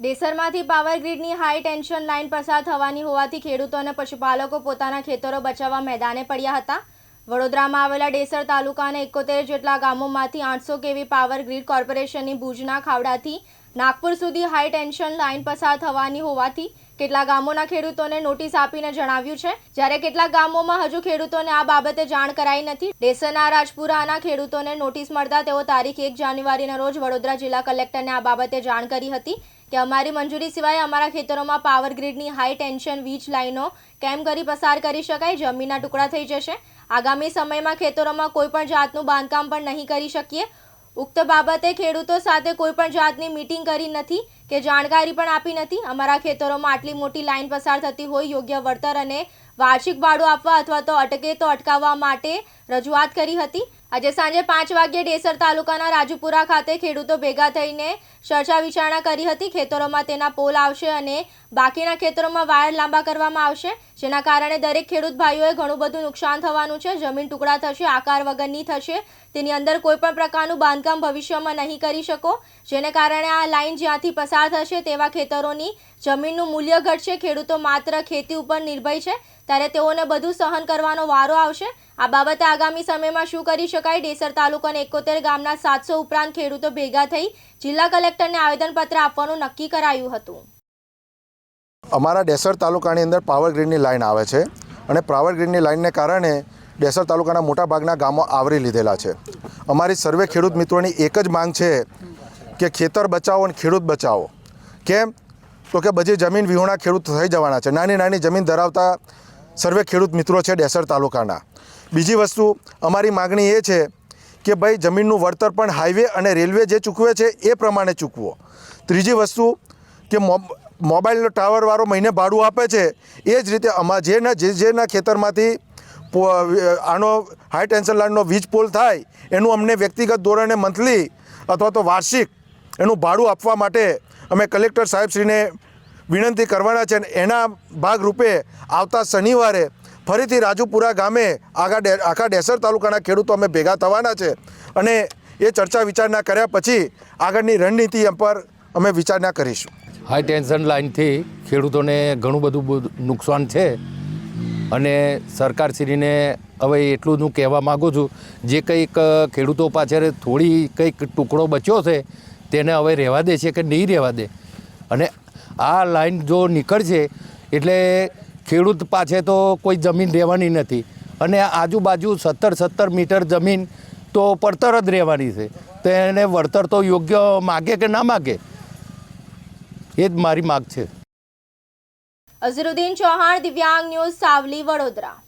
ડેસરમાંથી power ગ્રીડની high tension line પસાર થવાની હોવાથી ખેડૂતો અને પશુપાલકો પોતાના ખેતરો બચાવવા મેદાને પડ્યા હતા. વડોદરામાં આવેલા ડેસર તાલુકાના એકોતેર જેટલા ગામોમાંથી આઠસો કેવી પાવર ગ્રીડ કોર્પોરેશનની ભુજના ખાવડાથી નાગપુર સુધી હાઈ ટેન્શન લાઇન પસાર થવાની હોવાથી કેટલા ગામોના ખેડૂતોને નોટિસ આપીને જણાવ્યું છે. જ્યારે કેટલાક ગામોમાં હજુ ખેડૂતોને આ બાબતે જાણ કરાઈ નથી. ડેસરના રાજપુરાના ખેડૂતોને નોટિસ મળતા તેઓ તારીખ એક જાન્યુઆરીના રોજ વડોદરા જિલ્લા કલેક્ટરને આ બાબતે જાણ કરી હતી કે અમારી મંજૂરી સિવાય અમારા ખેતરોમાં પાવર ગ્રીડની હાઈ ટેન્શન વીજ લાઈનો કેમ કરી પસાર કરી શકાય? જમીનના ટુકડા થઈ જશે. આગામી સમયમાં ખેતરોમાં કોઈ પણ જાતનું બાંધકામ પણ નહીં કરી શકીએ. ઉક્ત બાબતે ખેડૂતો સાથે કોઈ પણ જાતની મીટિંગ કરી નથી કે જાણકારી પણ આપી નથી. અમારા ખેતરોમાં આટલી મોટી લાઈન પસાર થતી હોય, યોગ્ય વળતર અને વાર્ષિક ભાડું આપવા અથવા તો અટકે તો અટકાવવા માટે રજૂઆત કરી હતી. આજે સાંજે પાંચ વાગ્યે ડેસર તાલુકાના રાજુપુરા ખાતે ખેડૂતો ભેગા થઈને ચર્ચા વિચારણા કરી હતી. ખેતરોમાં તેના પોલ આવશે અને બાકીના ખેતરોમાં વાયર લાંબા કરવામાં આવશે, જેના કારણે દરેક ખેડૂત ભાઈઓએ ઘણું બધું નુકસાન થવાનું છે. જમીન ટુકડા થશે, આકાર વગરની થશે. તેની અંદર કોઈપણ પ્રકારનું બાંધકામ ભવિષ્યમાં નહીં કરી શકો, જેને કારણે આ લાઈન જ્યાંથી પસાર થશે તેવા ખેતરોની જમીનનું મૂલ્ય ઘટશે. ખેડૂતો માત્ર ખેતી ઉપર નિર્ભય છે. ત્યારે તેઓને બધું સહન કરવાનો વારો આવશે. આ બાબતે આગામી સમયમાં શું કરી શકાય? ડેસર તાલુકાના એકોતેર ગામના સાતસો ઉપરાંત ખેડૂતો ભેગા થઈ જિલ્લા કલેક્ટરને આવેદનપત્ર આપવાનું નક્કી કરાયું હતું. અમારા ડેસર તાલુકાની અંદર પાવર ગ્રીડની લાઇન આવે છે અને પાવર ગ્રીડની લાઈનને કારણે ડેસર તાલુકાના મોટાભાગના ગામો આવરી લીધેલા છે. અમારી સર્વે ખેડૂત મિત્રોની એક જ માંગ છે કે ખેતર બચાવો અને ખેડૂત બચાવો. કેમ? તો કે બધી જમીન વિહોણા ખેડૂત થઈ જવાના છે. નાની નાની જમીન ધરાવતા સર્વે ખેડૂત મિત્રો છે ડેસર તાલુકાના. બીજી વસ્તુ, અમારી માગણી એ છે કે ભાઈ જમીનનું વળતર પણ હાઈવે અને રેલવે જે ચૂકવે છે એ પ્રમાણે ચૂકવો. ત્રીજી વસ્તુ, કે મોબ મોબાઈલનો ટાવરવાળો મહિને ભાડું આપે છે, એ જ રીતે અમા જેના જે જેના ખેતરમાંથી આનો હાઈ ટેન્શન લાઇનનો વીજ પોલ થાય, એનું અમને વ્યક્તિગત ધોરણે મંથલી અથવા તો વાર્ષિક એનું ભાડું આપવા માટે અમે કલેક્ટર સાહેબશ્રીને વિનંતી કરવાના છે અને એના ભાગરૂપે આવતા શનિવારે ફરીથી રાજુપુરા ગામે આગા આખા ડેસર તાલુકાના ખેડૂતો અમે ભેગા થવાના છે અને એ ચર્ચા વિચારણા કર્યા પછી આગળની રણનીતિ પર અમે વિચારણા કરીશું. હાઈ ટેન્શન લાઇનથી ખેડૂતોને ઘણું બધું નુકસાન છે અને સરકારશ્રીને હવે એટલું હું કહેવા માગું છું, જે કંઈક ખેડૂતો પાછળ થોડી કંઈક ટુકડો બચ્યો છે, તેને હવે રહેવા દે છે કે નહીં રહેવા દે? અને આ લાઈન જો નીકળશે, એટલે ખેડૂત પાસે તો કોઈ જમીન રહેવાની નથી. અને આજુબાજુ સત્તર સત્તર મીટર જમીન તો પડતર જ રહેવાની છે. તો એને વળતર તો યોગ્ય માગે કે ના માગે? એ જ મારી માગ છે. અઝરુદ્દીન ચૌહાણ, દિવ્યાંગ ન્યૂઝ, સાવલી, વડોદરા.